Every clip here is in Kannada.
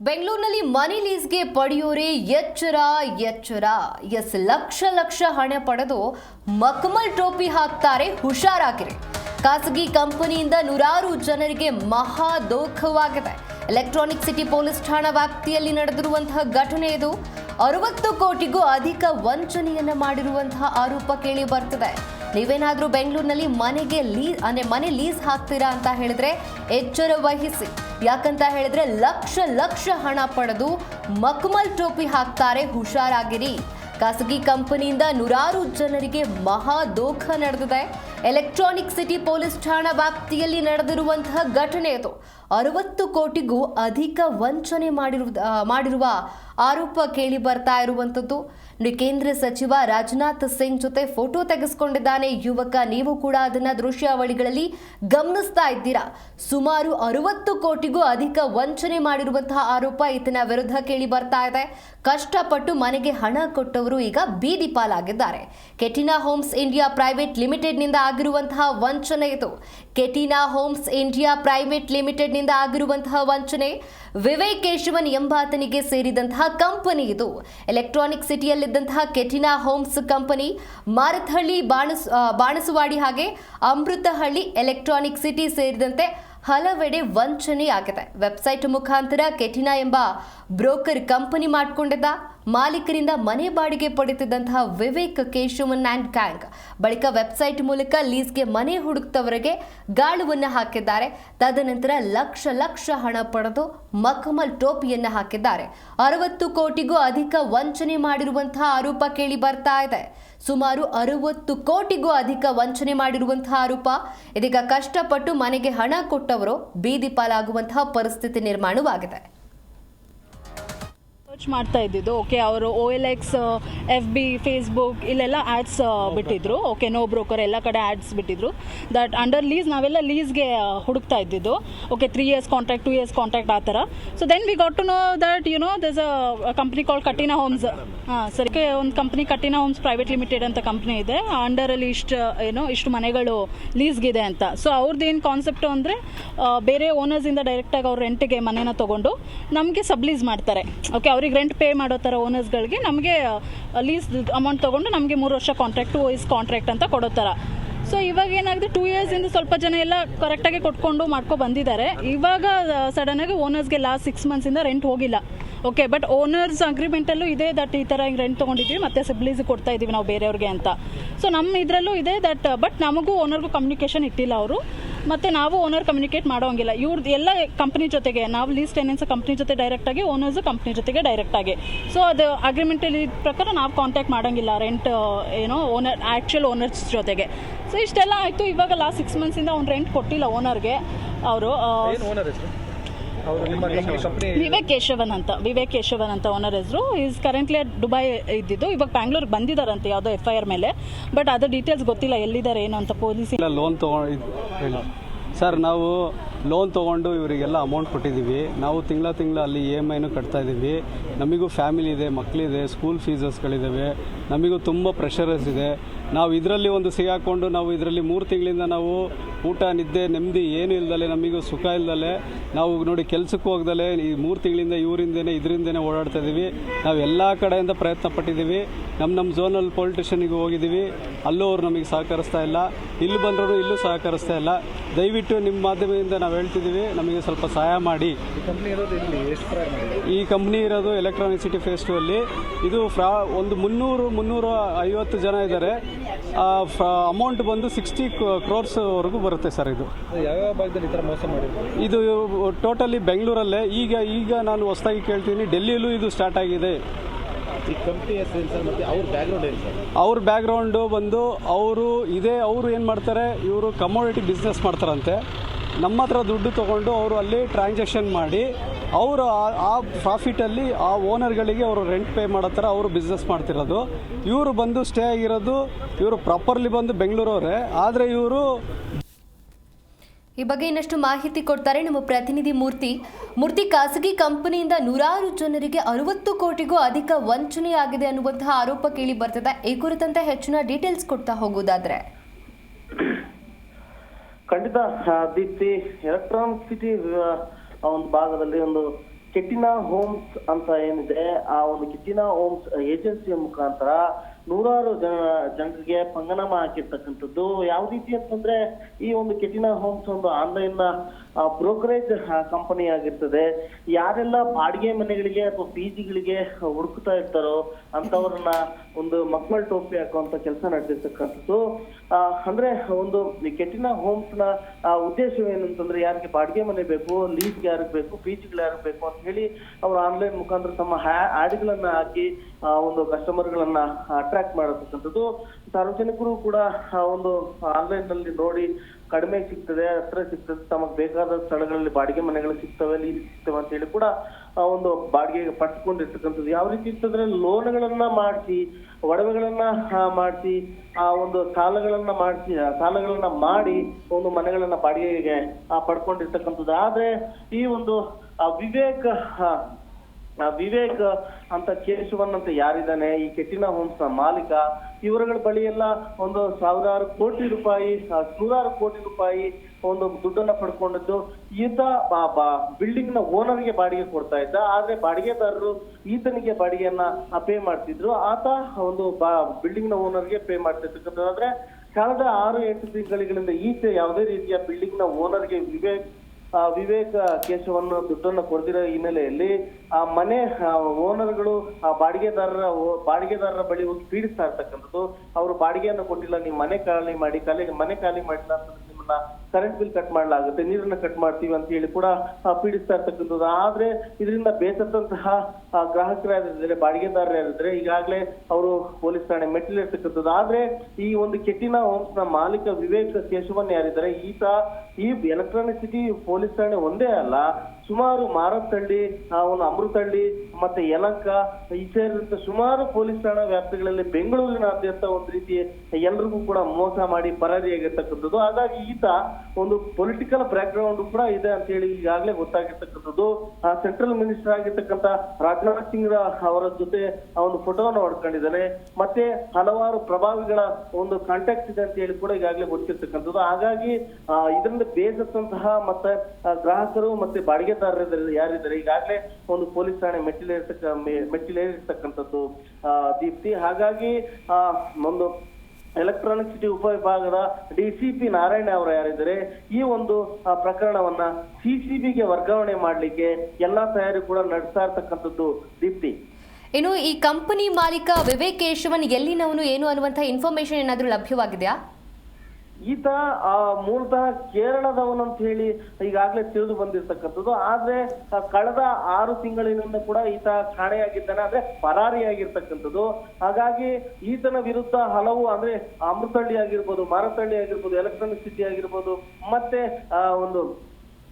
ಬೆಂಗಳೂರಿನಲ್ಲಿ ಮನಿ ಲೀಸ್ಗೆ ಪಡೆಯೋರೆ ಎಚ್ಚರ ಎಚ್ಚರ. ಎಸ್, ಲಕ್ಷ ಲಕ್ಷ ಹಣ ಪಡೆದು ಮಕ್ಮಲ್ ಟೋಪಿ ಹಾಕ್ತಾರೆ ಹುಷಾರಾಗಿರಿ. ಖಾಸಗಿ ಕಂಪನಿಯಿಂದ ನೂರಾರು ಜನರಿಗೆ ಮಹಾ ದೋಖವಾಗಿದೆ. ಎಲೆಕ್ಟ್ರಾನಿಕ್ ಸಿಟಿ ಪೊಲೀಸ್ ಠಾಣಾ ವ್ಯಾಪ್ತಿಯಲ್ಲಿ ನಡೆದಿರುವಂತಹ ಘಟನೆ ಇದು. ಅರವತ್ತು ಕೋಟಿಗೂ ಅಧಿಕ ವಂಚನೆಯನ್ನ ಮಾಡಿರುವಂತಹ ಆರೋಪ ಕೇಳಿ ಬರ್ತಿದೆ. ನೀವೇನಾದರೂ ಬೆಂಗಳೂರಿನಲ್ಲಿ ಮನೆಗೆ ಲೀಸ್ ಅಂದ್ರೆ ಮನೆ ಲೀಸ್ ಹಾಕ್ತೀರಾ ಅಂತ ಹೇಳಿದ್ರೆ ಎಚ್ಚರ ವಹಿಸಿ. ಯಾಕಂತ ಹೇಳಿದ್ರೆ ಲಕ್ಷ ಲಕ್ಷ ಹಣ ಪಡೆದು ಮಕ್ಮಲ್ ಟೋಪಿ ಹಾಕ್ತಾರೆ ಹುಷಾರಾಗಿರಿ. ಖಾಸಗಿ ಕಂಪನಿಯಿಂದ ನೂರಾರು ಜನರಿಗೆ ಮಹಾ ದೋಖ ನಡೆದಿದೆ. ಎಲೆಕ್ಟ್ರಾನಿಕ್ ಸಿಟಿ ಪೊಲೀಸ್ ಠಾಣಾ ವ್ಯಾಪ್ತಿಯಲ್ಲಿ ನಡೆದಿರುವಂತಹ ಘಟನೆ ಅದು ಅರವತ್ತು ಕೋಟಿಗೂ ಅಧಿಕ ವಂಚನೆ ಮಾಡಿರುವ ಮಾಡಿರುವ ಆರೋಪ ಕೇಳಿ ಬರ್ತಾ ಇರುವಂಥದ್ದು. ಕೇಂದ್ರ ಸಚಿವ ರಾಜನಾಥ್ ಸಿಂಗ್ ಜೊತೆ ಫೋಟೋ ತೆಗೆಸ್ಕೊಂಡಿದ್ದಾನೆ. ಯುವಕ, ನೀವು ಕೂಡ ಅದನ್ನ ದೃಶ್ಯಾವಳಿಗಳಲ್ಲಿ ಗಮನಿಸ್ತಾ ಇದ್ದೀರಾ? ಸುಮಾರು ಅರವತ್ತು ಕೋಟಿಗೂ ಅಧಿಕ ವಂಚನೆ ಮಾಡಿರುವಂತಹ ಆರೋಪ ಈತನ ವಿರುದ್ಧ ಕೇಳಿ ಬರ್ತಾ ಇದೆ. ಕಷ್ಟಪಟ್ಟು ಮನೆಗೆ ಹಣ ಕೊಟ್ಟವರು ಈಗ ಬೀದಿ ಪಾಲಾಗಿದ್ದಾರೆ. ಕೆಟಿನಾ ಹೋಮ್ಸ್ ಇಂಡಿಯಾ ಪ್ರೈವೇಟ್ ಲಿಮಿಟೆಡ್ನಿಂದ ಆಗಿರುವಂತಹ ವಂಚನೆ ಇದು. ಕೆಟಿನಾ ಹೋಮ್ಸ್ ಇಂಡಿಯಾ ಪ್ರೈವೇಟ್ ಲಿಮಿಟೆಡ್ನಿಂದ ಆಗಿರುವಂತಹ ವಂಚನೆ. ವಿವೇಕ್ ಕೇಶವನ್ ಎಂಬಾತನಿಗೆ ಸೇರಿದಂತಹ ಕಂಪನಿ ಇದು. ಎಲೆಕ್ಟ್ರಾನಿಕ್ ಸಿಟಿಯಲ್ಲಿದ್ದಂತಹ ಕೆಟಿನಾ ಹೋಮ್ಸ್ ಕಂಪನಿ, ಮಾರತ್ಹಳ್ಳಿ ಬಾಣಸ್ ಬಾಣಸವಾಡಿ ಹಾಗೆ ಅಮೃತಹಳ್ಳಿ ಎಲೆಕ್ಟ್ರಾನಿಕ್ ಸಿಟಿ ಸೇರಿದಂತೆ ಹಲವೆಡೆ ವಂಚನೆ ಆಗಿದೆ ವೆಬ್ಸೈಟ್ ಮುಖಾಂತರ ಕೆಟಿನಾ ಎಂಬ ಬ್ರೋಕರ್ ಕಂಪನಿ ಮಾಡಿಕೊಂಡಿದ್ದ. ಮಾಲೀಕರಿಂದ ಮನೆ ಬಾಡಿಗೆ ಪಡೆಯುತ್ತಿದ್ದಂತಹ ವಿವೇಕ್, ಕೇಶವನ್ ಆ್ಯಂಡ್ ಕ್ಯಾಂಗ್. ಬಳಿಕ ವೆಬ್ಸೈಟ್ ಮೂಲಕ ಲೀಸ್ಗೆ ಮನೆ ಹುಡುಕ್ತವರಿಗೆ ಗಾಳುವನ್ನು ಹಾಕಿದ್ದಾರೆ. ತದನಂತರ ಲಕ್ಷ ಲಕ್ಷ ಹಣ ಪಡೆದು ಮಖಮಲ್ ಟೋಪಿಯನ್ನು ಹಾಕಿದ್ದಾರೆ. ಅರವತ್ತು ಕೋಟಿಗೂ ಅಧಿಕ ವಂಚನೆ ಮಾಡಿರುವಂತಹ ಆರೋಪ ಕೇಳಿ ಬರ್ತಾ ಇದೆ. ಸುಮಾರು ಅರವತ್ತು ಕೋಟಿಗೂ ಅಧಿಕ ವಂಚನೆ ಮಾಡಿರುವಂತಹ ಆರೋಪ. ಇದೀಗ ಕಷ್ಟಪಟ್ಟು ಮನೆಗೆ ಹಣ ಕೊಟ್ಟವರು ಬೀದಿ ಪಾಲಾಗುವಂತಹ ಪರಿಸ್ಥಿತಿ ನಿರ್ಮಾಣವಾಗಿದೆ. ಸರ್ಚ್ ಮಾಡ್ತಾ ಇದ್ದಿದ್ದು. ಓಕೆ ಅವರು O L X F B Facebook ಇಲ್ಲೆಲ್ಲ ಆ್ಯಡ್ಸ್ ಬಿಟ್ಟಿದ್ರು. ಓಕೆ ನೋ ಬ್ರೋಕರ್ ಎಲ್ಲ ಕಡೆ ಆ್ಯಡ್ಸ್ ಬಿಟ್ಟಿದ್ರು. ದಟ್ ಅಂಡರ್ ಲೀಸ್ ನಾವೆಲ್ಲ ಲೀಸ್ಗೆ ಹುಡುಕ್ತಾ ಇದ್ದಿದ್ದು. Okay three years contract two years contract ಆ ಥರ. So then we got to know that you know this a company call Katina homes ಹಾಂ ಸರಿ. ಒಂದು company Katina homes private limited ಅಂತ ಕಂಪ್ನಿ ಇದೆ. ಅಂಡರಲ್ಲಿ ಇಷ್ಟು ಏನೋ ಇಷ್ಟು ಮನೆಗಳು ಲೀಸ್ಗಿದೆ ಅಂತ. ಸೊ ಅವ್ರದ್ದು ಏನು ಕಾನ್ಸೆಪ್ಟು ಅಂದರೆ ಬೇರೆ ಓನರ್ಸಿಂದ ಡೈರೆಕ್ಟಾಗಿ ಅವ್ರು ರೆಂಟಿಗೆ ಮನೇನ ತೊಗೊಂಡು ನಮಗೆ ಸಬ್ಲೀಸ್ ಮಾಡ್ತಾರೆ. ಓಕೆ ಅವ್ರಿಗೆ ರೆಂಟ್ ಪೇ ಮಾಡೋ ಥರ ಓನರ್ಸ್ಗಳಿಗೆ ನಮಗೆ ಲೀಸ್ ಅಮೌಂಟ್ ತೊಗೊಂಡು ನಮಗೆ ಮೂರು ವರ್ಷ ಕಾಂಟ್ರಾಕ್ಟು ವೈಸ್ ಕಾಂಟ್ರಾಕ್ಟ್ ಅಂತ ಕೊಡೋ ಥರ ಸೊ ಇವಾಗ ಏನಾಗಿದೆ ಟೂ ಇಯರ್ಸಿಂದ ಸ್ವಲ್ಪ ಜನ ಎಲ್ಲ ಕರೆಕ್ಟಾಗಿ ಕೊಟ್ಕೊಂಡು ಮಾಡ್ಕೊ ಬಂದಿದ್ದಾರೆ. ಇವಾಗ ಸಡನ್ನಾಗಿ ಓನರ್ಸ್ಗೆ ಲಾಸ್ಟ್ ಸಿಕ್ಸ್ ಮಂತ್ಸಿಂದ ರೆಂಟ್ ಹೋಗಿಲ್ಲ. ಓಕೆ ಬಟ್ ಓನರ್ಸ್ ಅಗ್ರಿಮೆಂಟಲ್ಲೂ ಇದೆ ದಟ್ ಈ ಥರ ಹಿಂಗೆ ರೆಂಟ್ ತೊಗೊಂಡಿದ್ವಿ ಮತ್ತೆ ಸಿಬ್ಲೀಸ್ ಕೊಡ್ತಾ ಇದ್ದೀವಿ ನಾವು ಬೇರೆಯವ್ರಿಗೆ ಅಂತ. ಸೊ ನಮ್ಮ ಇದರಲ್ಲೂ ಇದೆ ದಟ್ ಬಟ್ ನಮಗೂ ಓನರ್ಗೂ ಕಮ್ಯುನಿಕೇಷನ್ ಇಟ್ಟಿಲ್ಲ ಅವರು. ಮತ್ತು ನಾವು ಓನರ್ ಕಮ್ಯುನಿಕೇಟ್ ಮಾಡೋಂಗಿಲ್ಲ. ಇವ್ರದ್ದು ಎಲ್ಲ ಕಂಪ್ನಿ ಜೊತೆಗೆ, ನಾವು ಲೀಸ್ ಟೆನೆನ್ಸ್ ಕಂಪ್ನಿ ಜೊತೆ ಡೈರೆಕ್ಟಾಗಿ ಓನರ್ಸು ಕಂಪ್ನಿ ಜೊತೆಗೆ ಡೈರೆಕ್ಟಾಗಿ ಸೊ ಅದು ಅಗ್ರಿಮೆಂಟಲ್ಲಿ ಪ್ರಕಾರ ನಾವು ಕಾಂಟ್ಯಾಕ್ಟ್ ಮಾಡೋಂಗಿಲ್ಲ ರೆಂಟ್ ಏನೋ ಓನರ್ ಆ್ಯಕ್ಚುಯಲ್ ಓನರ್ಸ್ ಜೊತೆಗೆ. ಸೊ ಇಷ್ಟೆಲ್ಲ ಆಯಿತು. ಇವಾಗ ಲಾಸ್ಟ್ ಸಿಕ್ಸ್ ಮಂತ್ಸಿಂದ ಅವ್ನು ರೆಂಟ್ ಕೊಟ್ಟಿಲ್ಲ ಓನರ್ಗೆ ಅವರು ವಿವೇಕ್ ಕೇಶವನ್ ಅಂತ ವಿವೇಕ್ ಕೇಶವನ್ ಅಂತ ಓನರ್ ಹೆಸರು. ಈಸ್ ಕರೆಂಟ್ಲಿ ದುಬೈ ಇದ್ದಿದ್ದು. ಇವಾಗ ಬ್ಯಾಂಗ್ಳೂರ್ಗೆ ಬಂದಿದ್ದಾರಂತೆ ಯಾವುದೋ ಎಫ್ ಐ ಆರ್ ಮೇಲೆ. ಬಟ್ ಅದು ಡೀಟೇಲ್ಸ್ ಗೊತ್ತಿಲ್ಲ ಎಲ್ಲಿದ್ದಾರೆ ಏನು ಅಂತ ಪೊಲೀಸ್ ಇಲ್ಲ ಲೋನ್ ತಗೊಂಡು ಹೇಳಿ. ಸರ್ ನಾವು ಲೋನ್ ತೊಗೊಂಡು ಇವರಿಗೆಲ್ಲ ಅಮೌಂಟ್ ಕೊಟ್ಟಿದ್ದೀವಿ. ನಾವು ತಿಂಗಳ ತಿಂಗಳ ಅಲ್ಲಿ ಇ ಎಂ ಐನು ಕಟ್ತಾ ಇದ್ದೀವಿ. ನಮಗೂ ಫ್ಯಾಮಿಲಿ ಇದೆ ಮಕ್ಕಳಿದೆ ಸ್ಕೂಲ್ ಫೀಸಸ್ಗಳಿದ್ದಾವೆ ನಮಗೂ ತುಂಬ ಪ್ರೆಷರಸ್ ಇದೆ. ನಾವು ಇದರಲ್ಲಿ ಒಂದು ಸಿಗಾಕೊಂಡು ನಾವು ಇದರಲ್ಲಿ ಮೂರು ತಿಂಗಳಿಂದ ನಾವು ಊಟ, ನಿದ್ದೆ, ನೆಮ್ಮದಿ ಏನು ಇಲ್ಲದಲೆ ನಮಗೂ ಸುಖ ಇಲ್ಲದಲೆ ನಾವು ನೋಡಿ ಕೆಲಸಕ್ಕೆ ಹೋಗ್ದಲೆ ಈ ಮೂರು ತಿಂಗಳಿಂದ ಇವರಿಂದನೇ, ಇದರಿಂದನೇ ಓಡಾಡ್ತಾ ಇದ್ದೀವಿ. ನಾವು ಎಲ್ಲ ಕಡೆಯಿಂದ ಪ್ರಯತ್ನ ಪಟ್ಟಿದ್ದೀವಿ. ನಮ್ಮ ನಮ್ಮ ಝೋನಲ್ಲಿ ಪೊಲಿಟಿಷನಿಗೆ ಹೋಗಿದ್ದೀವಿ. ಅಲ್ಲೂ ಅವ್ರು ನಮಗೆ ಸಹಕರಿಸ್ತಾ ಇಲ್ಲ. ಇಲ್ಲಿ ಬಂದರೂ ಇಲ್ಲೂ ಸಹಕರಿಸ್ತಾ ಇಲ್ಲ. ದಯವಿಟ್ಟು ನಿಮ್ಮ ಮಾಧ್ಯಮದಿಂದ ನಾವು ಹೇಳ್ತಿದ್ದೀವಿ. ನಮಗೆ ಸ್ವಲ್ಪ ಸಹಾಯ ಮಾಡಿ. ಈ ಕಂಪ್ನಿ ಇರೋದು ಎಲೆಕ್ಟ್ರಾನಿಕ್ ಸಿಟಿ ಫೆಸ್ಟಿವಲ್ಲಿ ಇದು ಫ್ರಾ ಒಂದು ಮುನ್ನೂರು, ಮುನ್ನೂರ ಐವತ್ತು ಜನ ಇದ್ದಾರೆ. ಅಮೌಂಟ್ ಬಂದು ಸಿಕ್ಸ್ಟಿ ಕ್ರೋರ್ಸ್ವರೆಗೂ ಬರುತ್ತೆ ಸರ್ ಇದು. ಯಾವ್ಯಾವ ಭಾಗದಲ್ಲಿ ಈ ಥರ ಮೋಸ ಮಾಡಿದ್ರು ಇದು ಟೋಟಲಿ ಬೆಂಗಳೂರಲ್ಲೇ. ಈಗ ಈಗ ನಾನು ಹೊಸದಾಗಿ ಕೇಳ್ತೀನಿ ಡೆಲ್ಲಿಯಲ್ಲೂ ಇದು ಸ್ಟಾರ್ಟ್ ಆಗಿದೆ. ಈ ಕಂಪ್ನಿ ಹೆಸರು ಏನು ಸರ್? ಮತ್ತು ಅವ್ರ ಬ್ಯಾಕ್ಗ್ರೌಂಡ್ ಏನು ಸರ್? ಅವ್ರ ಬ್ಯಾಕ್ಗ್ರೌಂಡು ಬಂದು ಅವರು ಇದೇ ಅವರು ಏನು ಮಾಡ್ತಾರೆ ಇವರು ಕಮೋಡಿಟಿ ಬಿಸ್ನೆಸ್ ಮಾಡ್ತಾರಂತೆ. ನಮ್ಮ ಹತ್ರ ದುಡ್ಡು ತೊಗೊಂಡು ಅವರು ಅಲ್ಲಿ ಟ್ರಾನ್ಸಾಕ್ಷನ್ ಮಾಡಿ ಅವರು ಆ- ಆ ಪ್ರಾಫಿಟಲ್ಲಿ ಆ ಓನರ್ಗಳಿಗೆ ಅವರು ರೆಂಟ್ ಪೇ ಮಾಡೋ ಥರ ಅವರು ಬಿಸ್ನೆಸ್ ಮಾಡ್ತಿರೋದು. ಇವರು ಬಂದು ಸ್ಟೇ ಆಗಿರೋದು ಇವರು ಪ್ರಾಪರ್ಲಿ ಬಂದು ಬೆಂಗಳೂರವರೇ. ಆದರೆ ಇವರು ಈ ಬಗ್ಗೆ ಇನ್ನಷ್ಟು ಮಾಹಿತಿ ಕೊಡ್ತಾರೆ ನಮ್ಮ ಪ್ರತಿನಿಧಿ ಮೂರ್ತಿ. ಮೂರ್ತಿ ಖಾಸಗಿ ಕಂಪನಿಯಿಂದ ನೂರಾರು ಜನರಿಗೆ ಅರವತ್ತು ಕೋಟಿಗೂ ಅಧಿಕ ವಂಚನೆಯಾಗಿದೆ ಅನ್ನುವಂತಹ ಆರೋಪ ಕೇಳಿ ಬರ್ತದೆ. ಈ ಕುರಿತಂತೆ ಹೆಚ್ಚಿನ ಡೀಟೇಲ್ಸ್ ಕೊಡ್ತಾ ಹೋಗೋದಾದ್ರೆ ಖಂಡಿತ ದೀಪ್ತಿ ಎಲೆಕ್ಟ್ರಾನಿಕ್ ಸಿಟಿ ಆ, ಒಂದು ಭಾಗದಲ್ಲಿ ಒಂದು ಕೆಟಿನಾ ಹೋಮ್ಸ್ ಅಂತ ಏನಿದೆ ಆ ಒಂದು ಕೆಟಿನಾ ಹೋಮ್ಸ್ ಏಜೆನ್ಸಿಯ ಮುಖಾಂತರ ನೂರಾರು ಜನ ಜನರಿಗೆ ಪಂಗನಾಮ ಹಾಕಿರ್ತಕ್ಕಂಥದ್ದು. ಯಾವ ರೀತಿ ಅಂತಂದ್ರೆ ಈ ಒಂದು ಕೆಟಿನ ಹೋಮ್ಸ್ ಒಂದು ಆನ್ಲೈನ್ ಬ್ರೋಕರೇಜ್ ಕಂಪನಿ ಆಗಿರ್ತದೆ. ಯಾರೆಲ್ಲ ಬಾಡಿಗೆ ಮನೆಗಳಿಗೆ ಅಥವಾ ಪಿ ಜಿಗಳಿಗೆ ಹುಡುಕ್ತಾ ಇರ್ತಾರೋ ಅಂತವ್ರನ್ನ ಒಂದು ಮಕ್ಕಳ ಟೋಪಿ ಹಾಕುವಂತ ಕೆಲಸ ನಡೆದಿರ್ತಕ್ಕಂಥದ್ದು. ಅಂದ್ರೆ ಒಂದು ಕೆಟಿನ ಹೋಮ್ಸ್ನ ಉದ್ದೇಶ ಉದ್ದೇಶವೇನಂತಂದ್ರೆ ಯಾರಿಗೆ ಬಾಡಿಗೆ ಮನೆ ಬೇಕು ಲೀಸ್ಗೆ ಯಾರಿಗೆ ಬೇಕು ಪಿ ಜಿಗಳು ಬೇಕು ಅಂತ ಹೇಳಿ ಅವರು ಆನ್ಲೈನ್ ಮುಖಾಂತರ ತಮ್ಮ ಆಡ್ಗಳನ್ನ ಹಾಕಿ ಒಂದು ಕಸ್ಟಮರ್ ಗಳನ್ನ ಅಟ್ರಾಕ್ಟ್ ಮಾಡತಕ್ಕಂಥದ್ದು. ಸಾರ್ವಜನಿಕರು ಕೂಡ, ಆ, ಒಂದು ಆನ್ಲೈನ್ನಲ್ಲಿ ನೋಡಿ ಕಡಿಮೆ ಸಿಗ್ತದೆ, ಹತ್ರ ಸಿಗ್ತದೆ, ತಮಗೆ ಬೇಕಾದ ಸ್ಥಳಗಳಲ್ಲಿ ಬಾಡಿಗೆ ಮನೆಗಳು ಸಿಗ್ತವೆ ಅಲ್ಲಿ ಸಿಗ್ತವೆ ಅಂತ ಹೇಳಿ ಕೂಡ, ಆ, ಒಂದು ಬಾಡಿಗೆ ಪಡ್ಕೊಂಡಿರ್ತಕ್ಕಂಥದ್ದು ಯಾವ ರೀತಿ ಅಂತಂದ್ರೆ ಲೋನ್ಗಳನ್ನ ಮಾಡಿಸಿ, ಒಡವೆಗಳನ್ನ ಮಾಡಿಸಿ, ಆ, ಒಂದು ಸಾಲಗಳನ್ನ ಮಾಡಿಸಿ ಸಾಲಗಳನ್ನ ಮಾಡಿ ಒಂದು ಮನೆಗಳನ್ನ ಬಾಡಿಗೆಗೆ ಪಡ್ಕೊಂಡಿರ್ತಕ್ಕಂಥದ್ದು. ಆದ್ರೆ ಈ ಒಂದು ವಿವೇಕ್ ವಿವೇಕ್ ಅಂತ ಕೇಶವನ್ ಅಂತ ಯಾರಿದ್ದಾನೆ? ಈ ಕೆಟಿನ ಹೋಮ್ಸ್ನ ಮಾಲೀಕ. ಇವರುಗಳ ಬಳಿ ಎಲ್ಲ ಒಂದು ಸಾವಿರಾರು ಕೋಟಿ ರೂಪಾಯಿ ನೂರಾರು ಕೋಟಿ ರೂಪಾಯಿ ಒಂದು ದುಡ್ಡನ್ನ ಪಡ್ಕೊಂಡಿದ್ದು. ಈತ ಬಿಲ್ಡಿಂಗ್ನ ಓನರ್ಗೆ ಬಾಡಿಗೆ ಕೊಡ್ತಾ ಇದ್ದ. ಆದ್ರೆ ಬಾಡಿಗೆದಾರರು ಈತನಿಗೆ ಬಾಡಿಗೆಯನ್ನ ಪೇ ಮಾಡ್ತಿದ್ರು. ಆತ ಒಂದು ಬಿಲ್ಡಿಂಗ್ನ ಓನರ್ಗೆ ಪೇ ಮಾಡ್ತಿರ್ತಕ್ಕಂಥದ್ದು ಆದ್ರೆ ಕಳೆದ ಆರು ಎಂಟು ತಿಂಗಳಿಂದ ಈಚೆ ಯಾವುದೇ ರೀತಿಯ ಬಿಲ್ಡಿಂಗ್ನ ಓನರ್ಗೆ ವಿವೇಕ್ ವಿವೇಕ್ ಕೇಶವನ್ನು ದುಡ್ಡನ್ನು ಕೊಡ್ದಿರೋ ಹಿನ್ನೆಲೆಯಲ್ಲಿ ಆ ಮನೆ ಓನರ್ಗಳು, ಆ ಬಾಡಿಗೆದಾರರ ಬಾಡಿಗೆದಾರರ ಬಳಿ ಹೋಗಿ ಪೀಡಿಸ್ತಾ ಇರ್ತಕ್ಕಂಥದ್ದು. ಅವರು ಬಾಡಿಗೆಯನ್ನು ಕೊಟ್ಟಿಲ್ಲ, ನೀವು ಮನೆ ಖಾಲಿ ಮಾಡಿ, ಖಾಲಿ, ಮನೆ ಖಾಲಿ ಮಾಡಿಲ್ಲ ಅಂತಂದ್ರೆ ನಿಮ್ಮನ್ನ ಕರೆಂಟ್ ಬಿಲ್ ಕಟ್ ಮಾಡಲಾಗುತ್ತೆ. ನೀರನ್ನ ಕಟ್ ಮಾಡ್ತೀವಿ ಅಂತ ಹೇಳಿ ಕೂಡ ಪೀಡಿಸ್ತಾ ಇರ್ತಕ್ಕಂಥದ್ದು. ಆದ್ರೆ ಇದರಿಂದ ಬೇಸತ್ತಂತಹ ಆ, ಗ್ರಾಹಕರಾಗಿದ್ರೆ ಬಾಡಿಗೆದಾರರಿದ್ರೆ ಈಗಾಗಲೇ ಅವರು ಪೊಲೀಸ್ ಠಾಣೆ ಮೆಟ್ಟಿಲಿರ್ತಕ್ಕಂಥದ್ದು. ಆದ್ರೆ ಈ ಒಂದು ಕೆಟ್ಟಿನ ಹೋಮ್ಸ್ನ ಮಾಲೀಕ ವಿವೇಕ್ ಕೇಶವನ್ ಯಾರಿದ್ದಾರೆ ಈತ ಈ ಎಲೆಕ್ಟ್ರಾನಿಕ್ ಸಿಟಿ ಪೊಲೀಸ್ ಠಾಣೆ ಒಂದೇ ಅಲ್ಲ ಸುಮಾರು ಮಾರತ್ತಹಳ್ಳಿ ಆ ಒಂದು ಅಮೃತಹಳ್ಳಿ ಮತ್ತೆ ಯಲಂಕ ಈ ಸೇರಿದಂತೆ ಸುಮಾರು ಪೊಲೀಸ್ ಠಾಣಾ ವ್ಯಾಪ್ತಿಗಳಲ್ಲಿ ಬೆಂಗಳೂರಿನಾದ್ಯಂತ ಒಂದು ರೀತಿ ಎಲ್ರಿಗೂ ಕೂಡ ಮೋಸ ಮಾಡಿ ಪರಾರಿಯಾಗಿರ್ತಕ್ಕಂಥದ್ದು ಹಾಗಾಗಿ ಈತ ಒಂದು ಪೊಲಿಟಿಕಲ್ ಬ್ಯಾಕ್ ಗ್ರೌಂಡ್ ಕೂಡ ಇದೆ ಅಂತ ಹೇಳಿ ಈಗಾಗಲೇ ಗೊತ್ತಾಗಿರ್ತಕ್ಕಂಥದ್ದು. ಸೆಂಟ್ರಲ್ ಮಿನಿಸ್ಟರ್ ಆಗಿರ್ತಕ್ಕಂಥ ರಾಜನಾಥ್ ಸಿಂಗ್ ಅವರ ಜೊತೆ ಆ ಒಂದು ಫೋಟೋವನ್ನು ಹೊಡ್ಕೊಂಡಿದ್ದಾನೆ. ಮತ್ತೆ ಹಲವಾರು ಪ್ರಭಾವಿಗಳ ಒಂದು ಕಾಂಟ್ಯಾಕ್ಟ್ ಇದೆ ಅಂತ ಹೇಳಿ ಕೂಡ ಈಗಾಗಲೇ ಗೊತ್ತಿರ್ತಕ್ಕಂಥದ್ದು. ಹಾಗಾಗಿ ಇದರಿಂದ ಬೇಸತ್ತಂತಹ ಮತ್ತೆ ಗ್ರಾಹಕರು ಮತ್ತೆ ಬಾಡಿಗೆದಾರರು ಯಾರಿದ್ದಾರೆ? ಈಗಾಗಲೇ ಒಂದು ಪೊಲೀಸ್ ಠಾಣೆ ಮೆಟ್ಟಿಲೇರ್ತಕ್ಕ ಮೆಟ್ಟಿಲೇರಿರ್ತಕ್ಕಂಥದ್ದು ದೀಪ್ತಿ. ಹಾಗಾಗಿ ಆ, ಒಂದು ಎಲೆಕ್ಟ್ರಾನಿಕ್ ಸಿಟಿ ಉಪವಿಭಾಗದ ಡಿಸಿಪಿ ನಾರಾಯಣ ಅವರು ಯಾರಿದ್ದಾರೆ? ಈ ಒಂದು ಪ್ರಕರಣವನ್ನ ಸಿಸಿಬಿಗೆ ವರ್ಗಾವಣೆ ಮಾಡಲಿಕ್ಕೆ ಎಲ್ಲಾ ತಯಾರಿ ಕೂಡ ನಡೆಸ್ತಾ ಇರ್ತಕ್ಕಂಥದ್ದು ದೀಪ್ತಿ. ಇನ್ನು ಈ ಕಂಪನಿ ಮಾಲೀಕ ವಿವೇಕೇಶವನ್ ಎಲ್ಲಿನವನು ಏನು ಅನ್ನುವಂತಹ ಇನ್ಫಾರ್ಮೇಶನ್ ಏನಾದರೂ ಲಭ್ಯವಾಗಿದೆಯಾ? ಈತ ಆ, ಮೂಲತಃ ಕೇರಳದವನು ಅಂತ ಹೇಳಿ ಈಗಾಗಲೇ ತಿಳಿದು ಬಂದಿರ್ತಕ್ಕಂಥದ್ದು. ಆದ್ರೆ ಕಳೆದ ಆರು ತಿಂಗಳಿನಿಂದ ಕೂಡ ಈತ ಕಾಣೆಯಾಗಿದ್ದಾನೆ ಅಂದ್ರೆ ಪರಾರಿಯಾಗಿರ್ತಕ್ಕಂಥದ್ದು. ಹಾಗಾಗಿ ಈತನ ವಿರುದ್ಧ ಹಲವು ಅಂದ್ರೆ ಅಮೃತಹಳ್ಳಿ ಆಗಿರ್ಬೋದು ಮಾರತಹಳ್ಳಿ ಆಗಿರ್ಬೋದು ಎಲೆಕ್ಟ್ರಾನಿಕ್ ಸಿಟಿ ಆಗಿರ್ಬೋದು ಮತ್ತೆ ಒಂದು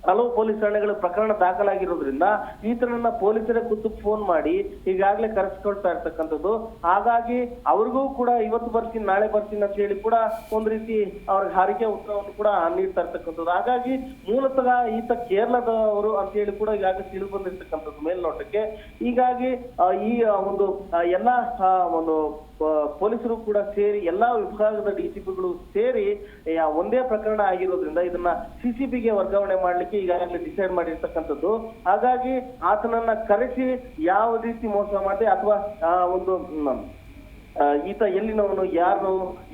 ಹಲವು ಪೊಲೀಸ್ ಠಾಣೆಗಳು ಪ್ರಕರಣ ದಾಖಲಾಗಿರೋದ್ರಿಂದ ಈತನನ್ನ ಪೊಲೀಸರೇ ಖುದ್ದು ಫೋನ್ ಮಾಡಿ ಈಗಾಗಲೇ ಕರೆಸ್ಕೊಳ್ತಾ ಇರ್ತಕ್ಕಂಥದ್ದು. ಹಾಗಾಗಿ ಅವ್ರಿಗೂ ಕೂಡ ಇವತ್ತು ಬರ್ತೀನಿ, ನಾಳೆ ಬರ್ತೀನಿ ಅಂತ ಹೇಳಿ ಕೂಡ ಒಂದ್ ರೀತಿ ಅವ್ರಿಗೆ ಹಾರಿಕೆ ಉತ್ತರವನ್ನು ಕೂಡ ನೀಡ್ತಾ ಇರ್ತಕ್ಕಂಥದ್ದು. ಹಾಗಾಗಿ ಮೂಲತಃ ಈತ ಕೇರಳದವರು ಅಂತ ಹೇಳಿ ಕೂಡ ಈಗಾಗಲೇ ತಿಳಿದು ಬಂದಿರ್ತಕ್ಕಂಥದ್ದು ಮೇಲ್ನೋಟಕ್ಕೆ. ಹೀಗಾಗಿ ಈ ಒಂದು ಎಲ್ಲಾ ಒಂದು ಪೊಲೀಸರು ಕೂಡ ಸೇರಿ ಎಲ್ಲಾ ವಿಭಾಗದ ಡಿಸಿಪಿಗಳು ಸೇರಿ ಒಂದೇ ಪ್ರಕರಣ ಆಗಿರೋದ್ರಿಂದ ಇದನ್ನ ಸಿಸಿಬಿಗೆ ವರ್ಗಾವಣೆ ಮಾಡ್ಲಿಕ್ಕೆ ಈಗಾಗಲೇ ಡಿಸೈಡ್ ಮಾಡಿರ್ತಕ್ಕಂಥದ್ದು. ಹಾಗಾಗಿ ಆತನನ್ನ ಕರೆಸಿ ಯಾವ ರೀತಿ ಮೋಸ ಮಾಡಿದೆ ಅಥವಾ ಒಂದು ಈತ ಎಲ್ಲಿನವನು, ಯಾರು,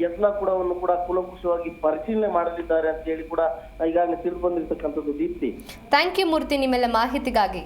ಎಲ್ಲ ಕೂಡ ಕೂಡ ಕುಲಂಕುಷವಾಗಿ ಪರಿಶೀಲನೆ ಮಾಡಲಿದ್ದಾರೆ ಅಂತ ಹೇಳಿ ಕೂಡ ಈಗಾಗಲೇ ತಿಳಿದು ಬಂದಿರತಕ್ಕಂಥದ್ದು ದೀಪ್ತಿ. ಥ್ಯಾಂಕ್ ಯು ಮೂರ್ತಿ ನಿಮ್ಮೆಲ್ಲ ಮಾಹಿತಿಗಾಗಿ.